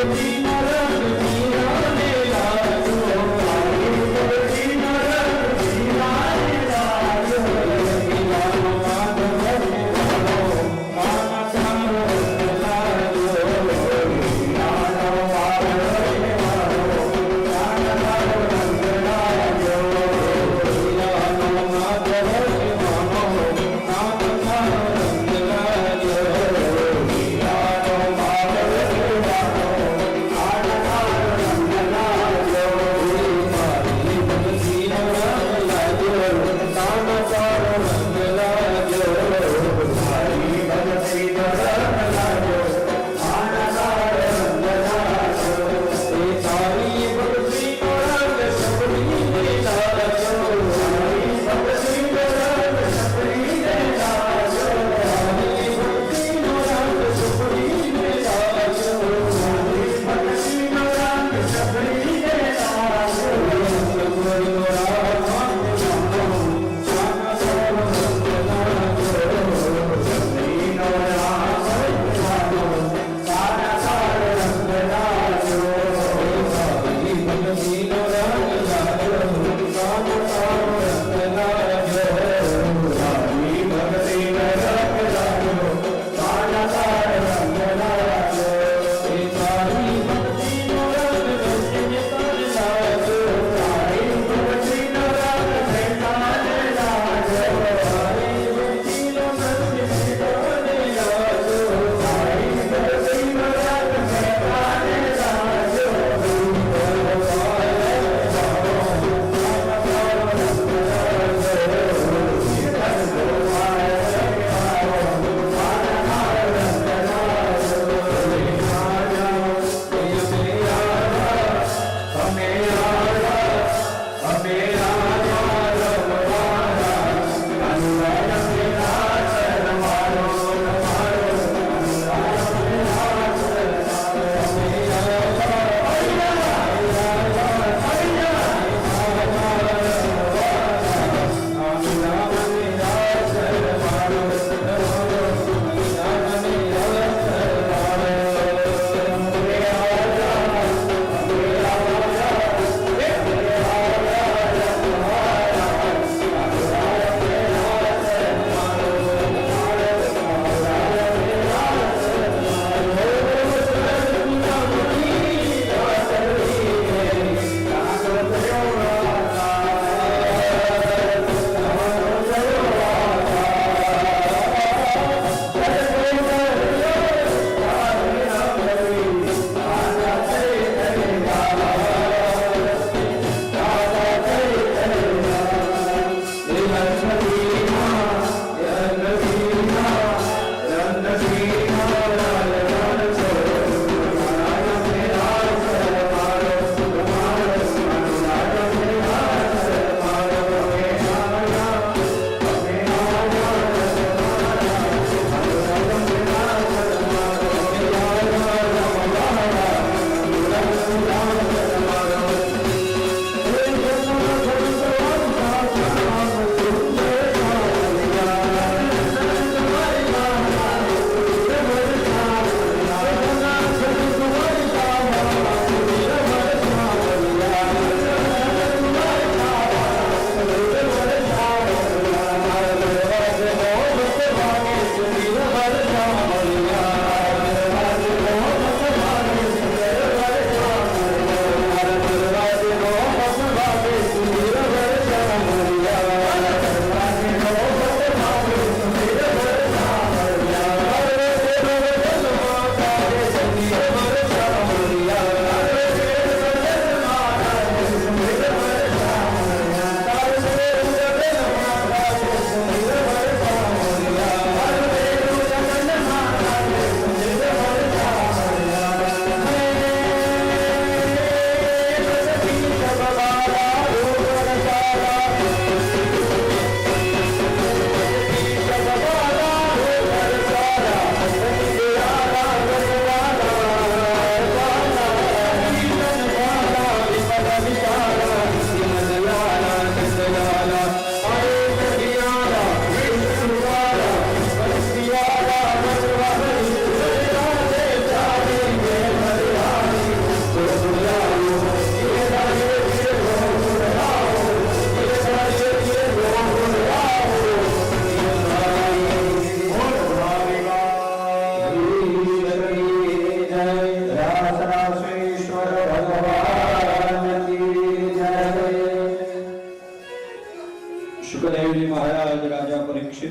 આ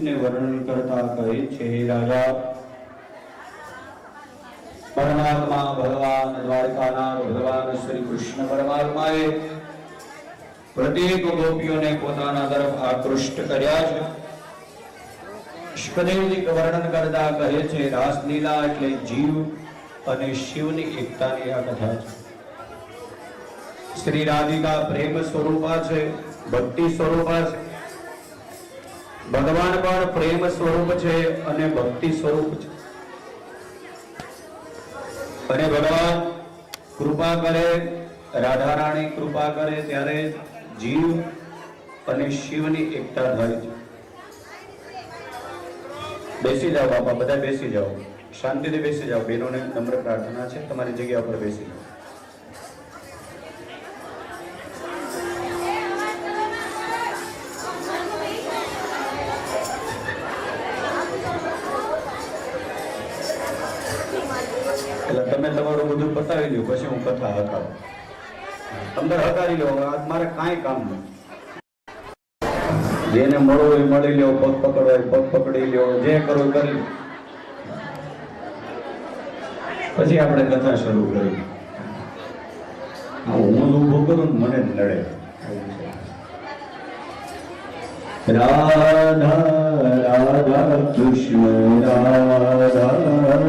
ને વર્ણન કરતા કહે છે "હે રાજા, પરમાત્મા ભગવાન દ્વારકાના ભગવાન શ્રી કૃષ્ણ પરમાત્માએ પ્રત્યેક ગોપીઓને પોતાના તરફ આકૃષ્ટ કર્યા છે. સુખદેવજી વર્ણન કરતા કહે છે, રાસલીલા એટલે જીવ અને શિવની એકતાની આ કથા છે. શ્રી રાધિકા પ્રેમ સ્વરૂપા છે, ભક્તિ સ્વરૂપા છે. ભગવાન પણ પ્રેમ સ્વરૂપ છે અને ભક્તિ સ્વરૂપ છે. અને ભગવાન કૃપા કરે રાધા રાણી કૃપા કરે ત્યારે જીવ અને શિવની એકતા થાય છે. બેસી જાઓ બાપા, બધા બેસી જાઓ. શાંતિથી બેસી જાઓ. બહેનોને નમ્ર પ્રાર્થના છે. તમારી જગ્યા પર બેસી જાઓ. તમે તમારું બધું પતાવી લ્યો પછી હું કથા હકાવું. અંદર હકારી લો મારે કાંઈ કામ નથી. જેને મળવું એ મળી લ્યો, પગ પકડવાય પગ પકડી લ્યો, જે કરો કરી પછી આપણે કથા શરૂ કરી હું ઊભું કરું મને નડે. રાધા રાધા, કૃષ્ણ રાધા રાધા